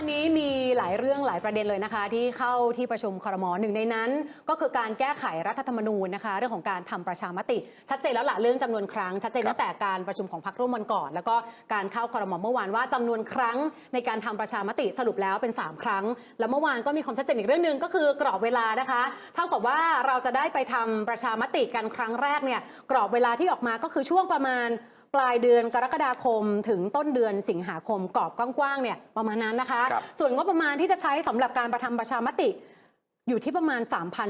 านนี้มีหลายเรื่องหลายประเด็นเลยนะคะ ที่เข้าที่ประชุมครมหนึ่งในนั้น ก็คือการแก้ไขรัฐธรรมนูญนะคะ เรื่องของการทำประชามติ ชัดเจนแล้วล่ะเรื่องจำนวนครั้ง ชัดเจนตั้งแต่การประชุมของพรรคร่วมวันก่อน แล้วก็การเข้าครมเมื่อวานว่าจำนวนครั้งในการทำประชามติสรุปแล้วเป็น 3 ครั้ง แล้วเมื่อวานก็มีความชัดเจนอีกเรื่องหนึ่งก็คือกรอบเวลานะคะเท่ากับว่าเราจะได้ไปทำประชามติกันครั้งแรกเนี่ยกรอบเวลาที่ออกมาก็คือช่วงประมาณ ปลายเดือนกรกฎาคม ถึงต้นเดือนสิงหาคมกรอบกว้างๆเนี่ยประมาณนั้นนะคะ ครับ ส่วนงบประมาณที่จะใช้สำหรับการประทำประชามติ อยู่ที่ประมาณ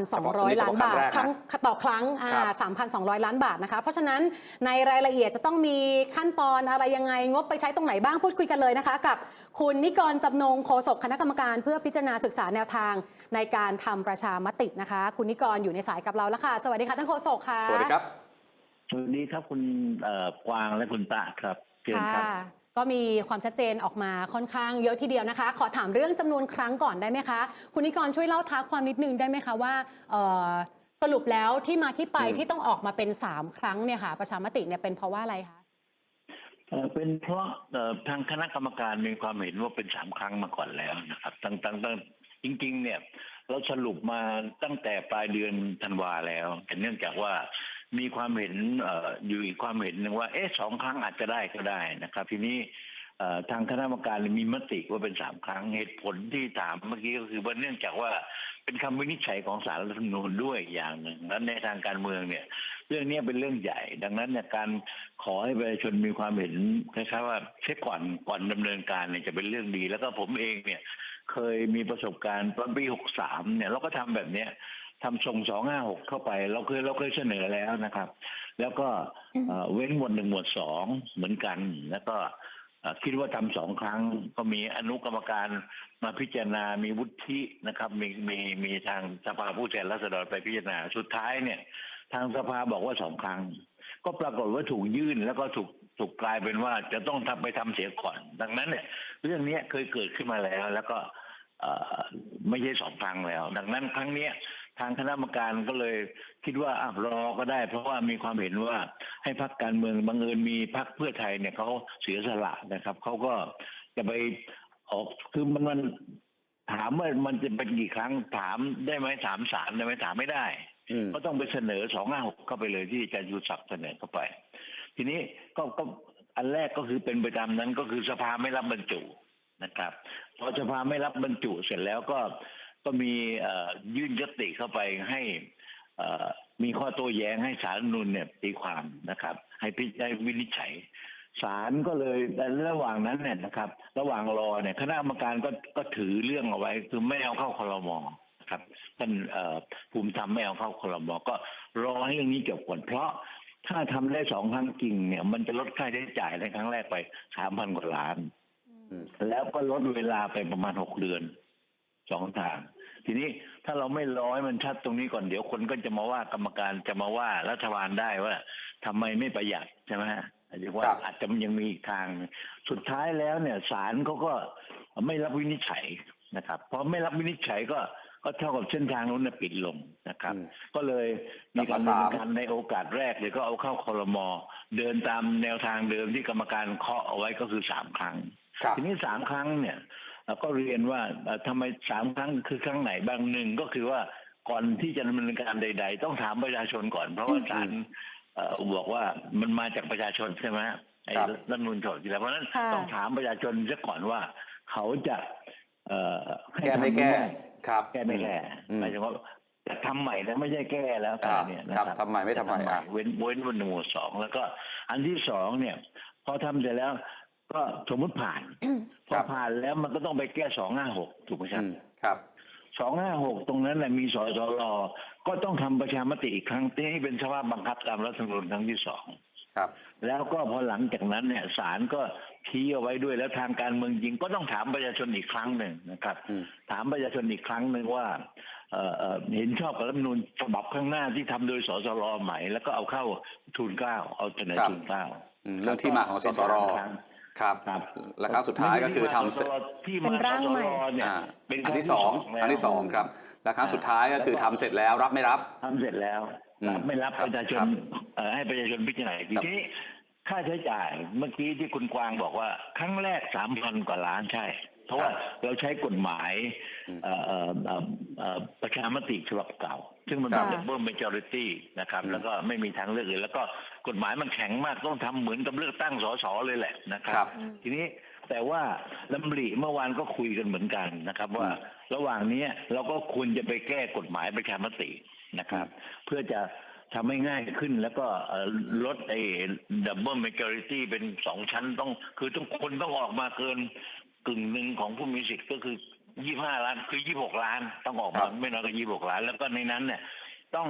3,200 ล้านบาทครั้งแรกนะครั้งต่อครั้งอ่าครับ 3,200 ล้านบาทนะคะ เพราะฉะนั้นในรายละเอียดจะต้องมีขั้นตอนอะไรยังไง งบไปใช้ตรงไหนบ้างพูดคุยกันเลยนะคะ กับคุณนิกรจำนงโฆษกคณะกรรมการเพื่อพิจารณาศึกษาแนวทางในการทำประชามตินะคะ คุณนิกรอยู่ในสายกับเราแล้วค่ะ สวัสดีค่ะท่านโฆษกค่ะ สวัสดีครับ สวัสดีครับคุณเอ่อกวางและคุณตะครับเชิญครับค่ะก็มีความชัดเจนออกมาค่อนข้างเยอะทีเดียวนะคะ ขอถามเรื่องจำนวนครั้งก่อนได้ไหมคะ คุณนิกรช่วยเล่าท้าความนิดนึงได้ไหมคะว่าเอ่อสรุปแล้วที่มาที่ไปอืม ที่ต้องออกมาเป็น 3 ครั้งเนี่ยค่ะประชามติเนี่ยเป็นเพราะว่าอะไรคะ เอ่อเป็นเพราะเอ่อทางคณะกรรมการมีความเห็นว่าเป็นสามครั้งมาก่อนแล้วนะครับตั้งตั้งตั้งจริง ๆ เนี่ย เราสรุปมาตั้งแต่ปลายเดือนธันวาแล้ว แต่เนื่องจากว่า มีความเห็นออยู่อีกความเห็นหนึ่งว่าเอ๊ะสองครั้งอาจจะได้ก็ได้นะครับ ทีนี้ทางคณะกรรมการมีมติว่าเป็นสามครั้งเหตุผลที่ถามเมื่อกี้ก็คือว่าเนื่องจากว่าเป็นคำวินิจฉัยของศาลรัฐธรรมนูญด้วยอย่างหนึ่งและในทางการเมืองเนี่ย เรื่องนี้เป็นเรื่องใหญ่ ดังนั้นเนี่ยการขอให้ประชาชนมีความเห็นคล้ายๆว่าเช็คก่อนก่อนดำเนินการเนี่ยจะเป็นเรื่องดี แล้วก็ผมเองเนี่ยเคยมีประสบการณ์ตอนปีหกสามเนี่ยเราก็ทำแบบเนี้ย ทำส่งสองห้าหกเข้าไป เราเคยเราเคยเสนอแล้วนะครับ แล้วก็เอ่อเว้นหมวดหนึ่งหมวดสองเหมือนกัน แล้วก็เอ่อคิดว่าทำสองครั้งก็มีอนุกรรมการมาพิจารณา มีวุฒินะครับ มีมีมีทางสภาผู้แทนราษฎรไปพิจารณา สุดท้ายเนี่ย ทางสภาบอกว่าสองครั้ง ก็ปรากฏว่าถูกยื่นแล้วก็ถูกถูกกลายเป็นว่าจะต้องทำไปทำเสียก่อน ดังนั้นเนี่ย เรื่องเนี้ยเคยเกิดขึ้นมาแล้ว แล้วก็เอ่อไม่ใช่สองครั้งแล้ว ดังนั้นครั้งเนี้ย ทางคณะกรรมการก็เลยคิดว่าอะรอก็ได้ เพราะว่ามีความเห็นว่าให้พักการเมืองบังเอิญมีพักเพื่อไทยเนี่ยเขาเสียสละนะครับเขาก็จะไปออกคือมันมันถามว่ามันจะเป็นกี่ครั้งถามได้ไหมถามสารได้ไหมถามไม่ได้อืมก็ต้องไปเสนอสองห้าหกเข้าไปเลยที่อาจารย์ยูศักดิ์เสนอเข้าไป ทีนี้ก็ก็อันแรกก็คือเป็นไปตามนั้นก็คือสภาไม่รับบรรจุนะครับ พอสภาไม่รับบรรจุเสร็จแล้วก็ ก็มีเอ่อยื่นยติเข้าไปให้เอ่อมีข้อโต้แย้งให้ศาลรัฐธรรมนูญเนี่ยตีความนะครับ ให้พิจารณาวินิจฉัยศาลก็เลยในระหว่างนั้นเนี่ยนะครับ ระหว่างรอเนี่ยคณะกรรมการก็ก็ถือเรื่องเอาไว้ คือไม่เอาเข้าคลมนะครับท่านเอ่อภูมิธรรมไม่เอาเข้าคลมก็รอให้เรื่องนี้จบก่อนเพราะถ้าทำได้สองครั้งจริงเนี่ย มันจะลดค่าใช้จ่ายในครั้งแรกไปสามพันกว่าล้านอืมแล้วก็ลดเวลาไปประมาณหกเดือน สองทาง ทีนี้ถ้าเราไม่รอให้มันชัดตรงนี้ก่อนเดี๋ยวคนก็จะมาว่ากรรมการจะมาว่ารัฐบาลได้ว่าทำไมไม่ประหยัดใช่ไหมฮะอาจจะว่าครับอาจจะยังมีอีกทางหนึ่งสุดท้ายแล้วเนี่ยศาลเขาก็ไม่รับวินิจฉัยนะครับพอไม่รับวินิจฉัยก็ก็เท่ากับเส้นทางนู้นนะปิดลงนะครับอืมก็เลยมีการกลัดำบมาเนินการในโอกาสแรกเลยก็เอาเข้าคอรมอเดินตามแนวทางเดิมที่กรรมการเคาะเอาไว้ก็คือสามครั้งครับทีนี้สามครั้งเนี่ยเอ่อ ก็เรียนว่าเอ่อทำไมสามครั้งคือครั้งไหนบางหนึ่งก็คือว่าก่อนที่จะดำเนินการใด ๆ ต้องถามประชาชนก่อน เพราะว่าศาลเอ่อบอกว่ามันมาจากประชาชนใช่ไหมไอ้ครับรัฐธรรมนูลฉบับที่แล้วเพราะฉะนั้นค่ะต้องถามประชาชนซะก่อนว่า เขาจะเอ่อให้แก้ไม่ทำหรือแก้ครับแก้ไม่แก้อืมหมายถึงว่าจะทำใหม่นะไม่ใช่แก้แล้วกัอ่านเนี่ยนะครับทำใหม่ไม่ทำใหม่จะอะเว้นเว้นวันหนึ่งหมวดสองแล้วก็อันที่สองเนี่ย พอทำเสร็จแล้ว ก็สมมติผ่านพครัอบผ่านแล้วมันก็ต้องไปแก้สองห้าหกถูกไหมครัอืบมครับสองห้าหกตรงนั้นแหละมีสสรก็ต้องทำประชามติอีกครั้งที่ให้เป็นสภาพบังคับตามรัฐธรรมนูญครั้งที่สองครับ แล้วก็พอหลังจากนั้นเนี่ยศาลก็ชี้เอาไว้ด้วยแล้วทางการเมืองจริงก็ต้องถามประชาชนอีกครั้งหนึ่งนะครับอืมถามประชาชนอีกครั้งหนึ่งว่าเอ่อเอ่อเห็นชอบกับรัฐธรรมนูญฉบับข้างหน้าที่ทำโดยสสรใหม่แล้วก็เอาเข้าทูลเกล้าเอาเสนอครับทูลเกล้าอืมเรื่องที่มาของสสรเป็น ครั้งครับครับและครั้งสุดท้ายก็คือทำสสรที่เป็มานร่างใหม่ สสรเนี่ยอ่าเป็นอันที่สองแล้ว อันที่สองครับและครั้งสุดท้ายก็คือทำเสร็จแล้วรับไม่รับ ทำเสร็จแล้วอืมรับไม่รับครับประชาชนครับเอ่อให้ประชาชนพิจารณาอีกทีครับ ทีนี้ค่าใช้จ่ายเมื่อกี้ที่คุณกวางบอกว่า ครั้งแรกสามพันกว่าล้านใช่ เพราะว่าเราใช้กฎหมายเอ่อเอ่อเอ่อเอ่อประชามติฉบับเก่า ซึ่งมันครัเป็นบ double majority นะครับอืมแล้วก็ไม่มีทางเลือกอื่นแล้วก็กฎหมายมันแข็งมากต้องทำเหมือนกับเลือกตั้งสสเลยแหละนะคครัรับบทีนี้แต่ว่าลำริเมื่อวานก็คุยกันเหมือนกันนะครับ ว่าระหว่างเนี้ยเราก็ควรจะไปแก้กฎหมายประชามตินะครับ เพื่อจะทำให้ง่ายขึ้นแล้วก็เอ่อลดไอ้ double majority เป็นสองชั้นต้อง คือต้องคนต้องออกมาเกินกึ่งหนึ่งของผู้มีสิทธิ์ก็คือ ยี่ห้าล้านคือยี่หกล้าน ต้องออกครัมาบไม่น้อยกว่ายี่หกล้าน แล้วก็ในนั้นเนี่ย ต้อง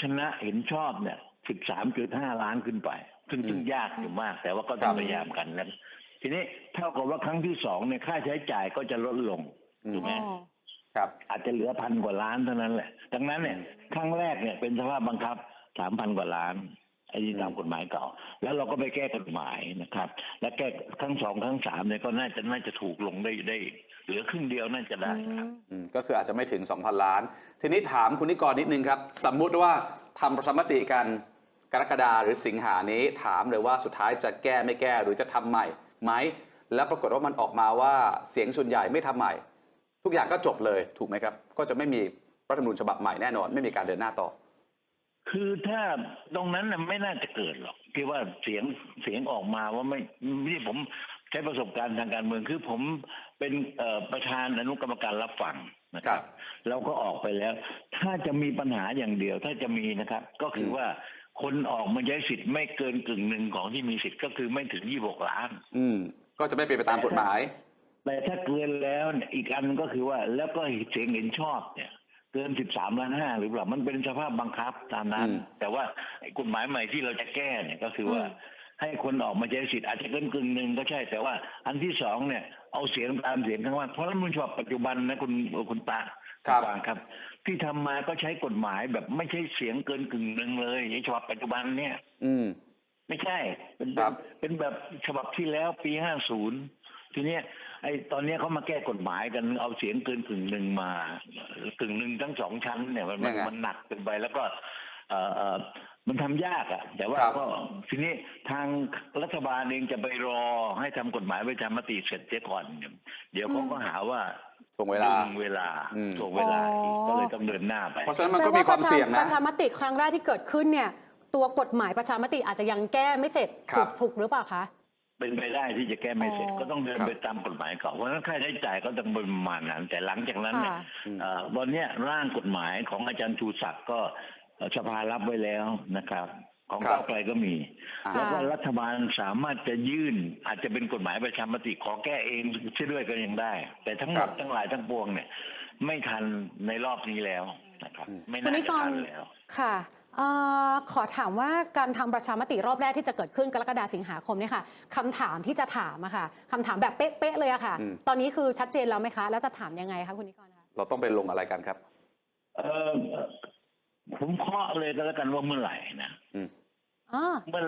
ชนะเห็นชอบเนี่ยสิบสามจุดห้าล้านขึ้นไป ซึ่งซึ่งยากอยู่มาก แต่ว่าก็ต้องพยายามกันนะทีนี้เท่ากับว่าครั้งที่สองเนี่ยค่าใช้จ่ายก็จะลดลงอืมถูกไหมอ๋อครับอาจจะเหลือพันกว่าล้านเท่านั้นแหละ ดังนั้นเนี่ยครั้งแรกเนี่ยเป็นสภาพบังคับสามพันกว่าล้าน ไอ้นี่ตามกฎหมายเก่า แล้วเราก็ไปแก้กฎหมายนะครับ และแก้ครั้งสองครั้งสามเนี่ยก็น่าจะน่าจะถูกลงได้ได้ เหลือครึ่งเดียวน่าจะได้ครับอืมก็คืออาจจะไม่ถึง 2,000 ล้าน ทีนี้ถามคุณนิกรนิดนึงครับ สมมุติว่าทำประชามติกันกรกฎาหรือสิงหานี้ถามเลยว่าสุดท้ายจะแก้ไม่แก้หรือจะทำใหม่ไหม แล้วปรากฏว่ามันออกมาว่าเสียงส่วนใหญ่ไม่ทำใหม่ ทุกอย่างก็จบเลยถูกไหมครับ ก็จะไม่มีรัฐธรรมนูญฉบับใหม่แน่นอน ไม่มีการเดินหน้าต่อ คือถ้าตรงนั้นน่ะไม่น่าจะเกิดหรอกที่ว่าเสียงเสียงออกมาว่าไม่ที่ผมใช้ประสบการณ์ทางการเมืองคือผมเป็นเอ่อประธานอนุกรรมการรับฟังนะครัครับบเราก็ออกไปแล้ว ถ้าจะมีปัญหาอย่างเดียว ถ้าจะมีนะครับ ก็คือว่าคนออกมาใช้สิทธิ์ไม่เกินกึ่งหนึ่งของที่มีสิทธิ์ก็คือไม่ถึงยี่บกล้าน อืม ก็จะไม่เป็นไปตามกฎหมาย แต่ถ้าเกินแล้วเนี่ยอีกอันก็คือว่าแล้วก็เสียงเห็นชอบเนี่ย เกินสิบสามล้านห้าหรือเปล่ามันเป็นสภาพบังคับตามนั้นอืมแต่ว่าไอ้กฎหมายใหม่ที่เราจะแก้เนี่ยก็คือว่าอืมให้คนออกมาใช้สิทธิ์อาจจะเกินกึ่งหนึ่งก็ใช่ แต่ว่าอันที่สองเนี่ย เอาเสียงตามเสียงข้างมากเพราะรัฐธรรมนูญฉบับปัจจุบันนะคุณคุณตาครับณปางครับ ที่ทำมาก็ใช้กฎหมายแบบไม่ใช่เสียงเกินกึ่งหนึ่งเลยในฉบับปัจจุบันเนี่ย อืม ไม่ใช่เป็นคแบรับบเป็นแบบฉบับที่แล้วปีห้าศูนย์ ทีเนี้ยไอ้ตอนเนี้ยเขามาแก้กฎหมายกันเอาเสียงเกินกึ่งหนึ่งมากึ่งหนึ่งทั้งสองชั้นเนี่ยมันมันยังไงมันหนักเกินไปแล้วก็ เอ่อเอ่อมันทำยากอะแต่ว่าครับ ก็ทีนี้ทางรัฐบาลเองจะไปรอให้ทำกฎหมายประชามติเสร็จเสียก่อนเนี่ยเดี๋ยวเขาก็หาว่าตรงเวลา ดึงเวลาอืม ถ่วงเวลาอีกอ๋อ ก็เลยต้องเดินหน้าไป เพราะฉะนั้นมันก็มีความเสี่ยงปนะ ระชามติครั้งแรกที่เกิดขึ้นเนี่ย ตัวกฎหมายประชามติอาจจะยังแก้ไม่เสร็จ ครัถูบ กถูกหรือเปล่าคะ เป็นไปได้ที่จะแก้ไม่เสร็จอ๋อก็ต้องเดินครับไปตามกฎหมายเก่าเพราะฉะนั้นค่าใช้จ่ายก็ต้องเป็นประมาณนั้น แต่หลังจากนั้นเนี่ยค่ะเอ่อวันเนี้ยร่างกฎหมายของอาจารย์ชูศักดิ์ก็เอ่อสภารับไว้แล้วนะครับ ของครับก้าวไกลก็มีอ่าแล้วก็รัฐบาลสามารถจะยื่น อาจจะเป็นกฎหมายประชามติขอแก้เองเช่วยด้วยก็ยังได้ แต่ทั้งหมดทั้งหลายทั้งปวงเนี่ย ไม่ทันในรอบนี้แล้วนะครับ ไม่คุณน่านิจะกรทันแล้วค่ะเอ่อขอถามว่าการทำประชามติรอบแรกที่จะเกิดขึ้นกรกฎาสิงหาคมเนี่ยค่ะคำถามที่จะถามอะค่ะคำถามแบบเป๊ะๆเลยอะค่ะอืมตอนนี้คือชัดเจนแล้วไหมคะ แล้วจะถามยังไงคะคุณนิกรคะเราต้องไปลงอะไรกันครับเออผมเคาะเลยก็แล้วกันว่าเมื่อไหร่นะอืมอ๋อเมื่อ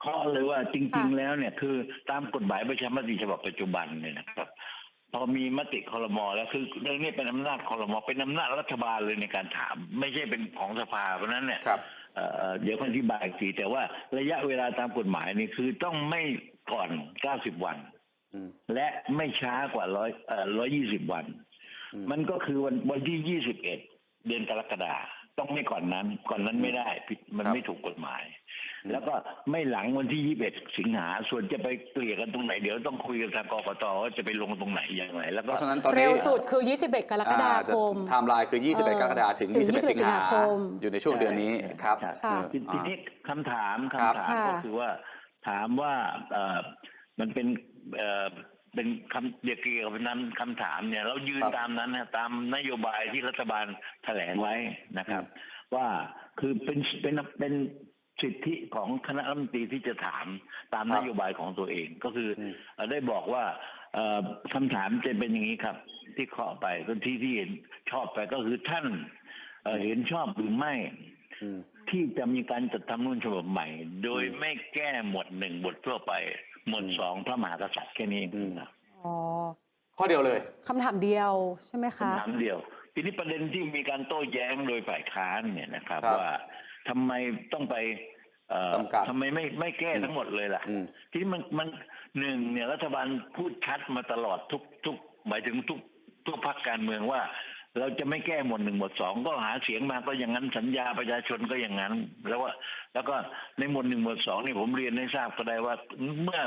เคาะเลยว่าจริงค่ะๆแล้วเนี่ยคือตามกฎหมายประชามติฉบับปัจจุบันเนี่ยนะครับ พอมีมติคอรมอแล้วคือเรื่องนี้เป็นอำนาจคอรมอเป็นอำนาจรัฐบาลเลยในการถาม ไม่ใช่เป็นของสภาเพราะฉะนั้นเนี่ยครับเอ่อเดี๋ยวอธิบายอีกทีแต่ว่าระยะเวลาตามกฎหมายนี่คือต้องไม่ก่อน 90 วันอืมและไม่ช้ากว่าร้อยเอ่อร้อยยี่สิบวันอืมมันก็คือวันวันที่ยี่สิบเอ็ดเดือนกรกฎาต้องไม่ก่อนนั้น ก่อนนั้นไม่ได้ผิดมันครับไม่ถูกกฎหมาย แล้วก็ไม่หลังวันที่ยี่สิบเอ็ดสิงหาส่วนจะไปเกลี่ยกันตรงไหน เดี๋ยวต้องคุยกับทางกกตว่าจะไปลงตรงไหนอย่างไรแล้วเพก็ราะฉะนั้นตอนนี้เร็วสุดคือ 21 กรกฎาคมไทม์ไลน์คือเออ21 กรกฎาคมถึงถึง21สิงหาสิงหาคมอยู่ในช่วงเดือนนี้ครับใช่ค่ะทีทีนี้คำถามครับคำถามค่ะก็คือว่า ถามว่าเอ่อมันเป็นเอ่อเป็นคำเดียวเกี่ยวกับนั้นคำถามเนี่ย เรายืนครับตามนั้นนะตามนโยบายที่รัฐบาลแถลงไว้นะครับ ว่าคือเป็นเป็นเป็น สิทธิของคณะรัฐมนตรีที่จะถามตามครันบโยบายของตัวเองก็คืออมเอ่อได้บอกว่าเอ่อคำถามจะเป็นอย่างนี้ครับ ที่เคาะไปก็ที่ที่เห็นชอบไปก็คือท่านเอ่อเห็นชอบหรือไม่อืมที่จะมีการจัดทำนู่นฉบับใหม่ โดยไม่แก้หมวดหนึ่งบททั่วไป หมวดอืมสองพระมหากษัตริย์แค่นี้เองอืมครับอ๋อข้อเดียวเลยคำถามเดียวใช่ไหมคะคำถามเดียว ทีนี้ประเด็นที่มีการโต้แย้งโดยฝ่ายค้านเนี่ยนะครับครับว่าทำไมต้องไป เอ่อจำกัดทำไมไม่ไม่แก้ทั้งหมดเลยล่ะ อืม ทีนี้มันมันหนึ่งเนี่ยรัฐบาลพูดชัดมาตลอดทุกทุกหมายถึงทุกทุกพักการเมืองว่า เราจะไม่แก้หมวดหนึ่งหมวดสองก็หาเสียงมาก็อย่างนั้นสัญญาประชาชนก็อย่างนั้น แล้วว่าแล้วก็ในหมวดหนึ่งหมวดสองนี่ผมเรียนให้ทราบก็ได้ว่าเมื่อ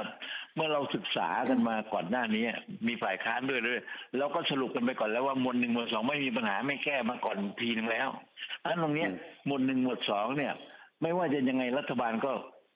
เมื่อเราศึกษากันมาก่อนหน้านี้ มีฝ่ายค้านด้วยด้วยเราก็สรุปกันไปก่อนแล้วว่าหมวดหนึ่งหมวดสองไม่มีปัญหาไม่แก้มาก่อนทีนึงแล้วเพราะฉะนั้นตรงเนี้ยอืมหมวดหนึ่งหมวดสองเนี่ย ไม่ว่าจะยังไงรัฐบาลก็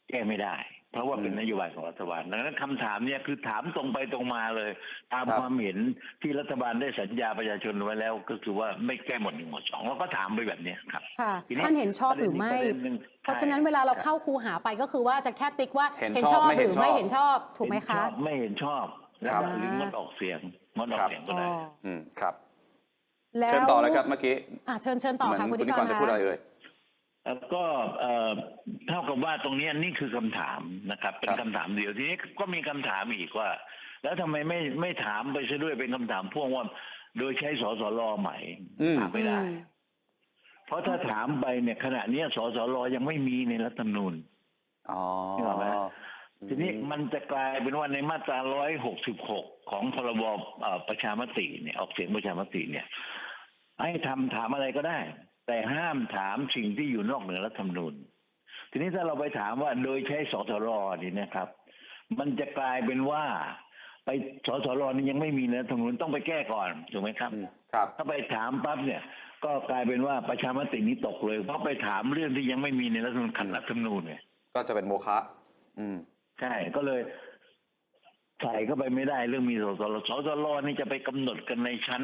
แก้ไม่ได้ เพราะว่าเป็นอืมนโยบายของรัฐบาลดังนั้นคำถามเนี่ยคือถามตรงไปตรงมาเลย ตามครับความเห็นที่รัฐบาลได้สัญญาประชาชนไว้แล้ว ก็คือว่าไม่แก้หมวดหนึ่งหมวดสองเราก็ถามไปแบบเนี้ยครับค่ะทีนี้ท่านเห็นชอบหรือไม่ประเด็นหนึ่งเพราะฉะนั้นเวลาเราเข้าคูหาไปก็คือว่าจะแค่ติ๊กว่าเห็นชอบไม่หเห็รืนชอบไม่เห็นชอบถูกไหมเห็นชคะอบไม่เห็นชอบแล้วครับก็หรืองดออกเสียงงดออกครับเสียงก็อ๋อได้อืมครับแล้วเชิญต่อเลยครับเมื่อกี้อะเชิญเชิญต่อเหมือนค่ะคุคุณณนินิกกรรจะพูดคะอะไรเอ่ยแล้ว ก็เอ่อเท่ากับว่าตรงเนี้ยนี่คือคำถามนะครับ เป็นครับคำถามเดียวทีนี้ก็มีคำถามอีกว่า แล้วทำไมไม่ไม่ถามไปซะด้วยเป็นคำถามพ่วงว่า โดยใช้สสรใหม่อืมถามไม่ได้อืมเพราะถ้าถามไปเนี่ยขณะเนี้ยสสรยังไม่มีในรัฐธรรมนูญอ๋อนึกออกไหมทีนี้มันจะกลายเป็นว่าในมาตรา 166 ของพรบเอ่อประชามติเนี่ย ออกเสียงประชามติเนี่ย ให้ทำถามอะไรก็ได้ แต่ห้ามถามสิ่งที่อยู่นอกเหนือรัฐธรรมนูญ ทีนี้ถ้าเราไปถามว่าโดยใช้สสรนี่นะครับ มันจะกลายเป็นว่า ไปสสรนี่ยังไม่มีในรัฐธรรมนูญต้องไปแก้ก่อนถูกไหมครับอืมครับ ถ้าไปถามปั๊บเนี่ย ก็กลายเป็นว่าประชามตินี้ตกเลย เพราะไปถามเรื่องที่ยังไม่มีในรัฐธรรมนูญขัดรัฐธรรมนูญเนี่ยก็จะเป็นโมฆะอืมใช่ก็เลย ใส่เข้าไปไม่ได้เรื่องมีสสรสสรนี่จะไปกำหนดกันในชั้น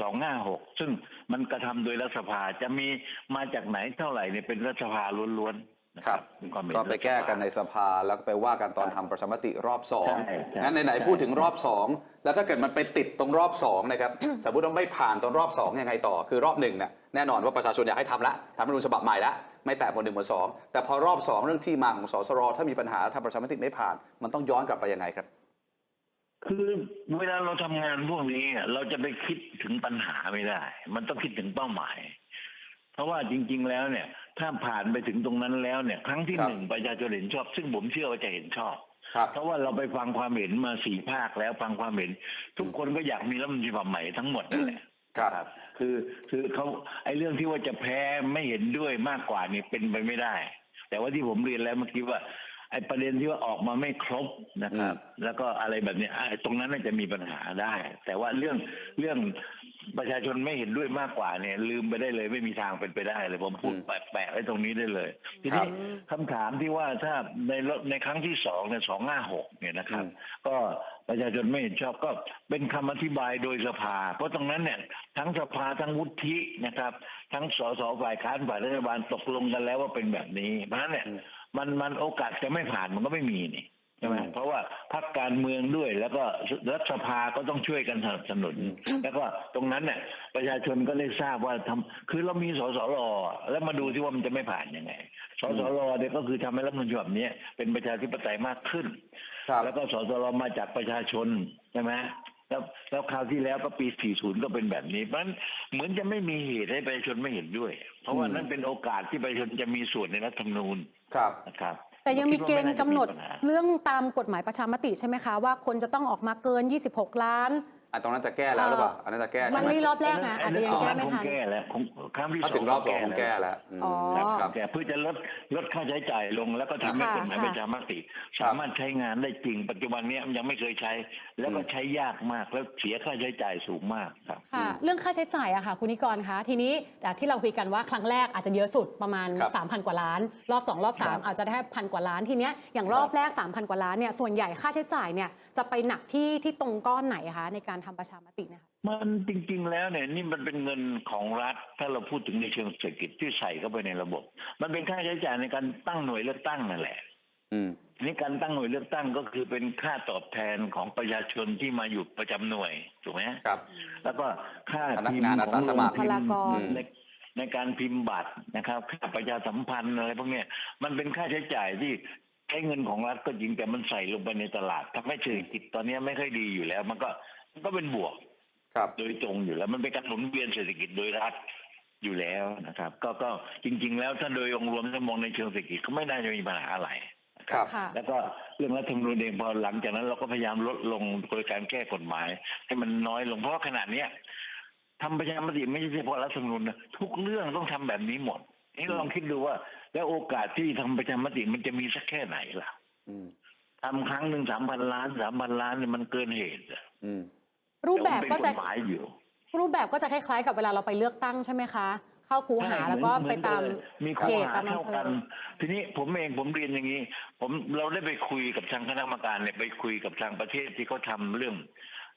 สองห้าหกซึ่งมันกระทำโดยรัฐสภาจะมีมาจากไหนเท่าไหร่เนี่ยเป็นรัฐสภาล้วนๆนะครับมีความเห็นก็ไปแก้กันในรัฐสภาสภาแล้วก็ไปว่ากันตอนทำประชามติรอบสองใช่ใช่งั้นไหนใช่ๆพูดถึงรอบสองแล้วถ้าเกิดมันไปติดตรงรอบสองนะครับสมมติว่าไม่ผ่านตอนรอบสองยังไงต่อคือรอบหนึ่งเนี่ยแน่นอนว่าประชาชนอยากให้ทำละทำรัฐธรรมนูญฉบับใหม่ละไม่แตะหมวดหนึ่งหมวดสองแต่พอรอบสองเรื่องที่มาของสสรถ้ามีปัญหาทำประชามติไม่ผ่าน มันต้องย้อนกลับไปยังไงครับ คือเวลาเราทำงานพวกนี้อะเราจะไปคิดถึงปัญหาไม่ได้ มันต้องคิดถึงเป้าหมาย เพราะว่าจริง ๆ แล้วเนี่ย ถ้าผ่านไปถึงตรงนั้นแล้วเนี่ย ครั้งที่ครับหนึ่งประชาชนเห็นชอบ ซึ่งผมเชื่อว่าจะเห็นชอบครับเพราะว่าเราไปฟังความเห็นมาสี่ภาคแล้วฟังความเห็น ทุกคนก็อยากมีรัฐธรรมนูญฉบับใหม่ทั้งหมดนั่นแหละครับครับ คือคือเขาไอ้เรื่องที่ว่าจะแพ้ไม่เห็นด้วยมากกว่านี่เป็นไปไม่ได้ แต่ว่าที่ผมเรียนแล้วเมื่อกี้ว่า ไอ้ประเด็นที่ว่าออกมาไม่ครบนะครับ แล้วก็อะไรแบบเนี้ยไอ้ตรงนั้นน่าจะมีปัญหาได้ แต่ว่าเรื่องเรื่องประชาชนไม่เห็นด้วยมากกว่าเนี่ย ลืมไปได้เลยไม่มีทางเป็นไปได้เลยผมพูดอืมแปะๆไว้ตรงนี้ได้เลย ทีครันี้บคำถามที่ว่าถ้าในรถในครั้งที่สองเนี่ยสองห้าหกเนี่ยนะครับอืมก็ประชาชนไม่เห็นชอบก็เป็นคำอธิบายโดยสภา เพราะตรงนั้นเนี่ย ทั้งสภาทั้งวุฒินะครับ ทั้งสสฝ่ายค้านฝ่ายรัฐบาลตกลงกันแล้วว่าเป็นแบบนี้เพราะฉะนั้นเนี่ยอื มมันมันโอกาสจะไม่ผ่านมันก็ไม่มีนี่ใช่ไหมอืมเพราะว่าพรรคการเมืองด้วย แล้วก็รัฐสภาก็ต้องช่วยกันสนับสนุน แล้วก็ตรงนั้นเนี่ยประชาชนก็เลยทราบว่าทำคือเรามีสสรแล้วมาดูที่ว่ามันจะไม่ผ่านยังไงสสรเนี่ยก็คือทำให้รัฐธรรมนูญฉบับนี้เป็นประชาธิปไตยมากขึ้นครับแล้วก็สสรมาจากประชาชนใช่ไหมแล้วแล้วคราวที่แล้วก็ปี 40 ก็เป็นแบบนี้ เพราะฉะนั้นเหมือนจะไม่มีเหตุให้ประชาชนไม่เห็นด้วย เพราะว่าอืมนั่นเป็นโอกาสที่ประชาชนจะมีส่วนในรัฐธรรมนูญ ครับนะครับแต่ยังมีเกณฑ์กำหนดคิว่าไม่าจะมีปัญหาเรื่องตามกฎหมายประชามติใช่ไหมคะ ว่าคนจะต้องออกมาเกิน 26 ล้าน อันตรงนั้นจะแก้แล้วหรือเปล่าอันนั้นจะแก้มัใช่นไหมไม่รอบแรกนะอาจจะยังแก้ไม่คทังนแก้แล้วคงครั้งที่ถ้าถึงรอบสองคงแก้แล้วแล้วอืม อ๋อครับแก้เพื่อจะลดลดค่าใช้จ่ายลงแล้วก็ทำให้ค่ะกฎหมายค่ะ ประชามติ สามารถใช้งานได้จริง ปัจจุบันเนี้ยมันยังไม่เคยใช้ แล้วก็อืม ใช้ยากมากแล้วเสียค่าใช้จ่ายสูงมากครับ ค่ะ เรื่องค่าใช้จ่ายอะค่ะ คุณนิกรคะทีนี้จากที่เราคุยกันว่าครั้งแรกอาจจะเยอะสุดประมาณ ครับ3,000 กว่าล้าน รอบ 2 รอบ ครับ 3 อาจจะได้พันกว่าล้านทีเนี้ยอย่างรอบแรก 3,000 กว่าล้านเนี่ยส่วนใหญ่ค่าใช้จ่ายเนี่ยจะไปหนักที่ที่ตรงก้อนไหนคะในการทำประชามติเนะคะมันจริง ๆ แล้วเนี่ยนี่มันเป็นเงินของรัฐ ถ้าเราพูดถึงในเชิงเศรษฐกิจที่ใส่เข้าไปในระบบ มันเป็นค่าใช้จ่ายในการตั้งหน่วยเลือกตั้งนั่นแหละ อืมทีนี่การตั้งหน่วยเลือกตั้งก็คือเป็นค่าตอบแทนของประชาชนที่มาอยู่ประจำหน่วยถูกไหมครับ แล้วก็ค่าพนักพิมงานพ์อาขสาองสโรงมัครพิมพลากรพ์ในในการพิมพ์บัตรนะครับ ค่าประชาสัมพันธ์อะไรพวกเนี้ยมันเป็นค่าใช้จ่ายที่ใช้เงินของรัฐก็จริงแต่มันใส่ลงไปในตลาดทำให้เศรษฐกิจตอนนี้ไม่ค่อยดีอยู่แล้ว มันก็มัน ก็เป็นบวกครับโดยตรงอยู่แล้ว มันเป็นการหมุนเวียนเศรษฐกิจโดยรัฐอยู่แล้วนะครับ ก็ก็จริง ๆ แล้วถ้าโดยองค์รวมถ้ามองในเชิงเศรษฐกิจก็ไม่น่าจะมีปัญหาอะไรนะครับค่ะแล้วก็เรื่องรัฐธรรมนูญเองพอหลังจากนั้นเราก็พยายามลดลงโดยการแก้กฎหมาย ให้มันน้อยลงเพราะว่าขนาดเนี้ยทำประชามติไม่ใช่เฉพาะรัฐธรรมนูญนะทุกเรื่องต้องทำแบบนี้หมดนี่ลองคิดดูว่า แล้วโอกาสที่ทำประชามติมันจะมีสักแค่ไหนล่ะอืมทำครั้งหนึ่งสามพันล้านสามพันล้านเนี่ยมันเกินเหตุอะอืม รูปแบบก็จะแต่ว่าเป็นฎหมายอยู่รูปแบบก็จะคล้ายๆ กับเวลาเราไปเลือกตั้งใช่ไหมคะ เข้าคูหาใช่แล้วก็เหไปอนตามเลยมีเขข้อตหาตามเท่าอำเภกันอทีนี้ผมเองผมเรียนอย่างนี้ ผมเราได้ไปคุยกับทางคณะกรรมการเนี่ยไปคุยกับทางประเทศที่เขาทำเรื่อง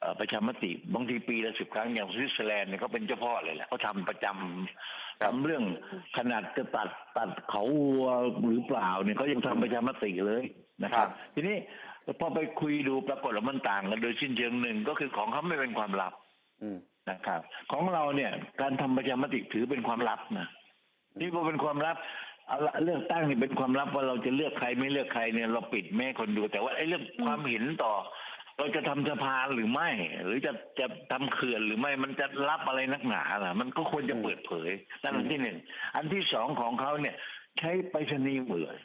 เอ่อประชามติบางทีปีละสิบครั้งอย่างสวิตเซอร์แลนด์เนี่ยเขาเป็นเจ้าพ่อเลยแหละเขาทำประจำ ครับทำเรื่องขนาดจะตัดตัดเขาวัวหรือเปล่าเนี่ยเขายังทำประชามติเลยนะครับ ทีนี้พอไปคุยดูปรากฏว่ามันต่างกันโดยสิ้นเชิงหนึ่งก็คือของเขาไม่เป็นความลับอืมนะครับ ของเราเนี่ย การทำประชามติถือเป็นความลับนะนี่พอเป็นความลับเอาละเลือกตั้งนี่เป็นความลับว่าเราจะเลือกใครไม่เลือกใครเนี่ยเราปิดไม่ให้คนดู แต่ว่าไอ้เรื่องความเห็นต่อ เราจะทำสะพานหรือไม่ หรือจะจะทำเขื่อนหรือไม่มันจะรับอะไรนักหนาล่ะ มันก็ควรจะเปิดเผยนั่นอันที่หนึ่งอันที่สองของเขาเนี่ย ใช้ไปรษณีย์หมดเลย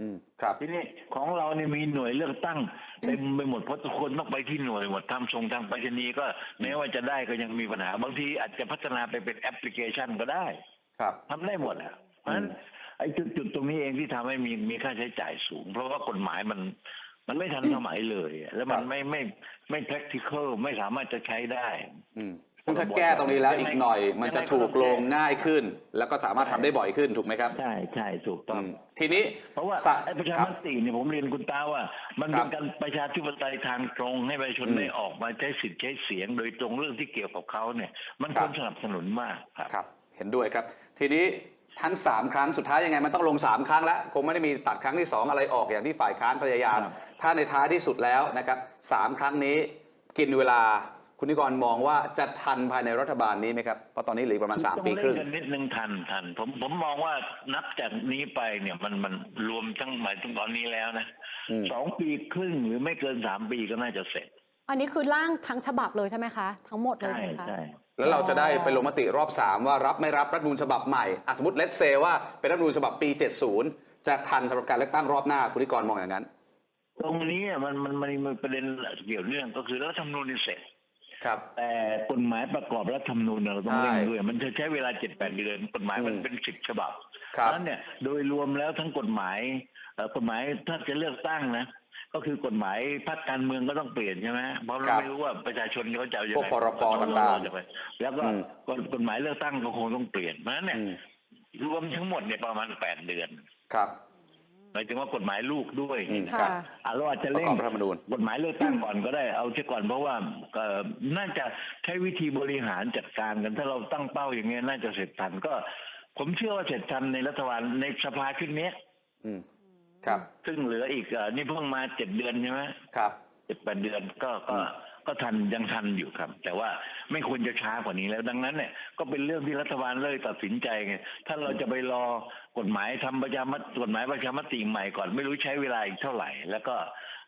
อืมครับทีนี้ของเราเนี่ยมีหน่วยเลือกตั้งเต็มไปหมดเพราะทุกคนต้องไปที่หน่วยหมดทำส่งทางไปรษณีย์ก็แม้ว่าจะได้ก็ยังมีปัญหา บางทีอาจจะพัฒนาไปเป็นแอปพลิเคชันก็ได้ ครับทำได้หมดอะเพราะฉะนั้นไอ้จุดจุดตรงนี้เองที่ทำให้มีมีค่าใช้จ่ายสูง เพราะว่ากฎหมายมัน มันไม่ทันสมัยเลยอะแล้วมันครับไม่ไม่ไม่ practical ไม่สามารถจะใช้ได้อืมซึ่งถ้าแก้ตรงนี้แล้วอีกหน่อย มันจะถูกลงง่ายขึ้น แล้วก็สามารถทำได้บ่อยขึ้นถูกไหมครับ ใช่ใช่ถูกต้อืองมทีนี้เพราะว่าสไอ้ประชาคมรับติเนี่ยผมเรียนคุณตาว่า มันครัเป็บนการประชาธิปไตยทางตรงให้ประชาชนอืมได้ออกมาใช้สิทธิ์ใช้เสียง โดยตรงเรื่องที่เกี่ยวกับเขาเนี่ย มันครัควบรสนับสนุนมากครับครับ เห็นด้วยครับ ทีนี้ ทั้ง 3 ครั้งสุดท้ายยังไงมันต้องลง 3 ครั้งแล้วคงไม่ได้มีตัดครั้งที่ 2 อะไรออกอย่างที่ฝ่ายค้านพยายามครับถ้าในท้ายที่สุดแล้วนะครับสามครั้งนี้กินเวลาคุณนิกรมองว่าจะทันภายในรัฐบาลนี้ไหมครับเพราะตอนนี้เหลืออกประมาณ 3 ปีครึ่งต้องเล่นกันนิดนึงทันทันผมผมมองว่านับจากนี้ไปเนี่ยมันมันรวมทั้งหมายถึงตอนนี้แล้วนะอืมสองปีครึ่งหรือไม่เกินสามปีก็น่าจะเสร็จ อันนี้คือร่างทั้งฉบับเลยใช่ไหมคะ ทั้งหมดเลยใช่ใช่ไหมคะใช่ แล้วเราจะได้ไปลงมติรอบ 3 ว่ารับไม่รับรัฐธรรมนูญฉบับใหม่อะสมมติเลตเซว่าเป็นรัฐธรรมนูญฉบับปี 70 จะทันสำหรับการเลือกตั้งรอบหน้าคุณนิกรมองอย่างนั้น ตรงนี้อะมันมันมันมีประเด็นเกี่ยวเนื่องก็คือรัฐธรรมนูญนี่เสร็จ ครับ แต่กฎหมายประกอบรัฐธรรมนูญเราต้องเร่งใช่ด้วย มันจะใช้เวลาเจ็ดแปดเดือนกฎหมายมันอืมเป็นสิบฉบับคเพรับ ราะฉะนั้นเนี่ยโดยรวมแล้วทั้งกฎหมายเอ่อกฎหมายถ้าจะเลือกตั้งนะ ก็คือกฎหมายพรรคการเมืองก็ต้องเปลี่ยนใช่ไหมเพราะครัเราบไม่รู้ว่าประชาชนเขาจะเอาอย่างพวกไรพรบต่างๆแล้วก็อืมกฎกฎหมายเลือกตั้งก็คงต้องเปลี่ยนเพราะฉะนั้นเนี่ยอืมรวมทั้งหมดเนี่ยประมาณแปดเดือนครับหมายถึงว่ากฎหมายลูกด้วยอืมนะค่ะอะเราอาจจะประเร่กงอบรัฐธรรมนูญกฎหมายเลือกตั้งก่อนก็ได้ เอาเสียก่อนเพราะว่าเอ่อน่าจะใช้วิธีบริหารจัดการกัน ถ้าเราตั้งเป้าอย่างเงี้ยน่าจะเสร็จทันก็ ผมเชื่อว่าเสร็จทันในรัฐบาลในสภาชุดเนี้ยอืม ครับ ซึ่งเหลืออีกเอ่อนี่เพิ่งมาเจ็ดเดือนใช่ไหมครับเจ็ดแปดเดือนก็ก็ก็ทันยังทันอยู่ครับ แต่ว่าไม่ควรจะช้ากว่านี้แล้วดังนั้นเนี่ยก็เป็นเรื่องที่รัฐบาลเลยตัดสินใจไงถ้าเราจะไปรอกฎหมายทำประชามติกฎหมายประชามติใหม่ก่อน ไม่รู้ใช้เวลาอีกเท่าไหร่ แล้วก็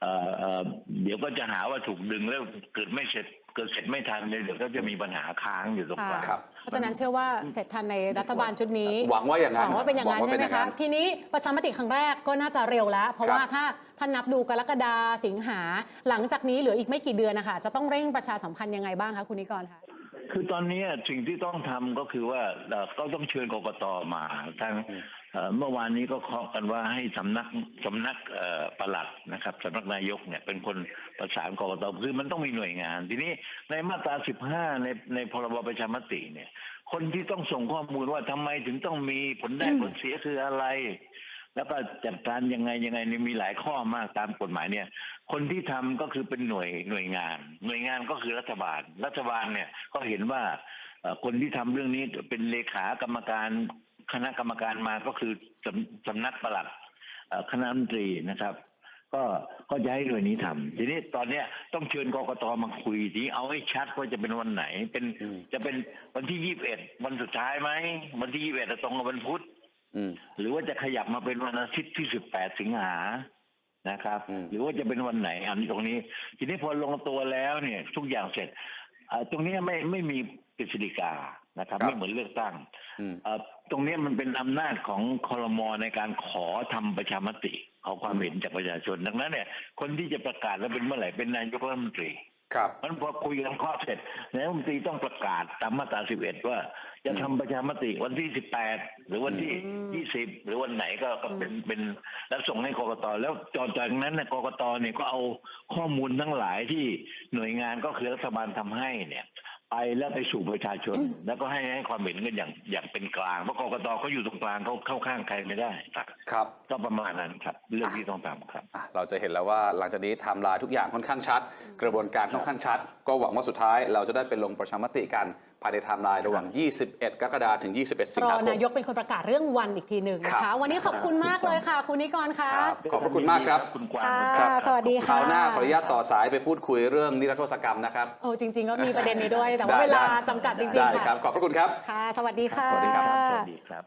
เอ่อเอ่อเดี๋ยวก็จะหาว่าถูกดึงแล้วเกิดไม่เสร็จ เกิดเสร็จไม่ทันเลยเดี๋ยวก็จะมีปัญหาค้างอยู่ตรงกลางครับ เพราะฉะนั้นเชื่อว่าเสร็จทันในรัฐบาลชุดนี้หวังว่าอย่างนั้นหวังว่าเป็นอย่างนั้นหวังว่าใช่ไหมเป็นอย่างนั้คะน ทีนี้ประชามติครั้งแรกก็น่าจะเร็วแล้ว เพราะครับว่าถ้าท่านนับดูกรกฎาสิงหา หลังจากนี้เหลืออีกไม่กี่เดือนนะคะจะต้องเร่งประชาสัมพันธ์ยังไงบ้างคะคุณนิกรคะ คือตอนนี้สิ่งที่ต้องทำก็คือว่าเอ่อก็ต้องเชิญกกตมาทางเอ่อเมื่อวานนี้ก็เคาะกันว่าให้สำนักสำนักเอ่อปลัดนะครับสำนักนายกเนี่ยเป็นคนประสานกกตคือมันต้องมีหน่วยงาน ทีนี้ในมาตรา 15 ในในพรบประชามติเนี่ย คนที่ต้องส่งข้อมูลว่าทำไมถึงต้องมีผลได้ผลเสียคืออะไร แล้วก็จัดการยังไงยังไงเนี่ยมีหลายข้อมากตามกฎหมายเนี่ย คนที่ทำก็คือเป็นหน่วยหน่วยงาน หน่วยงานก็คือรัฐบาล รัฐบาลเนี่ยก็เห็นว่าเอ่อคนที่ทำเรื่องนี้เป็นเลขากรรมการ คณะกรรมการมาก็คือสำสำนักปลัดเอ่อคณะรัฐมนตรีนะครับ ก็ก็จะให้หน่วยนี้ทำทีนี้ตอนเนี้ยต้องเชิญกกตมาคุยทีนี้เอาให้ชัดว่าจะเป็นวันไหน เป็นอืมจะเป็นวันที่ยี่สิบเอ็ดวันสุดท้ายไหมวันที่ยี่สิบเอ็ดตรงกับวันพุธอืมหรือว่าจะขยับมาเป็นวันอาทิตย์ที่18สิงหานะครับอืมหรือว่าจะเป็นวันไหนอันนี้ตรงนี้ ทีนี้พอลงตัวแล้วเนี่ย ทุกอย่างเสร็จอ่าตรงนี้ไม่ไม่มีกฤษฎีกานะครับ ไม่เหมือนเลือกตั้งอืมอ่า ตรงนี้มันเป็นอำนาจของคอรมอในการขอทำประชามติขอความเห็นจากประชาชนดังนั้นเนี่ยคนที่จะประกาศแล้วเป็นเมื่อไหร่เป็นนายกรัฐมนตรีครับมันพอคุยกันข้อเสร็จนายกรัฐมนตรีต้องประกาศตามมาตรา11ว่า จะทำประชามติวันที่18หรือวันที่20หรือวันไหนก็ก็เป็นเป็นแล้วส่งให้กกตแล้วจอจากนั้นนะกกตเนี่ยก็เอาข้อมูลทั้งหลายที่หน่วยงานก็คือรัฐบาลทำให้เนี่ย ไปแล้วไปสู่ประชาชน แล้วก็ให้ให้ความเห็นกันอย่างอย่างเป็นกลางเพราะกกตเขาอยู่ตรงกลางเขาเข้าข้างใครไม่ได้ครับครับก็ประมาณนั้นครับ เรื่องที่ต้องทำครับ อะเราจะเห็นแล้วว่าหลังจากนี้ไทม์ไลน์ทุกอย่างค่อนข้างชัด กระบวนการค่อนข้างชัด ก็หวังว่าสุดท้ายเราจะได้ไปลงประชามติกันภายในไทม์ไลน์ระหว่าง 21 กรกฎาคมถึง 21 สิงรอหาคมนายกเป็นคนประกาศเรื่องวันอีกทีหนึ่งนะครัคะบวันนี้ขอบคุณมากเลยค่ะ คุณนิกรค่ะครับขอบพระคุณมากครับคุณกวางค่ะรับสวัสดีคค่ะราวหน้าขออนุญาตต่อสายไปพูดคุยเรื่องนิรโทษกรรมนะครับ โอ้จริง ๆ ก็มีประเด็นนี้ด้วย แต่ว่าได้เวลาได้ จำกัดจริงได้ๆครัค่ะบขอบพระคุณครับ ค่ะ สวัสดีค่ะ สวัสดีครับ สวัสดีครับ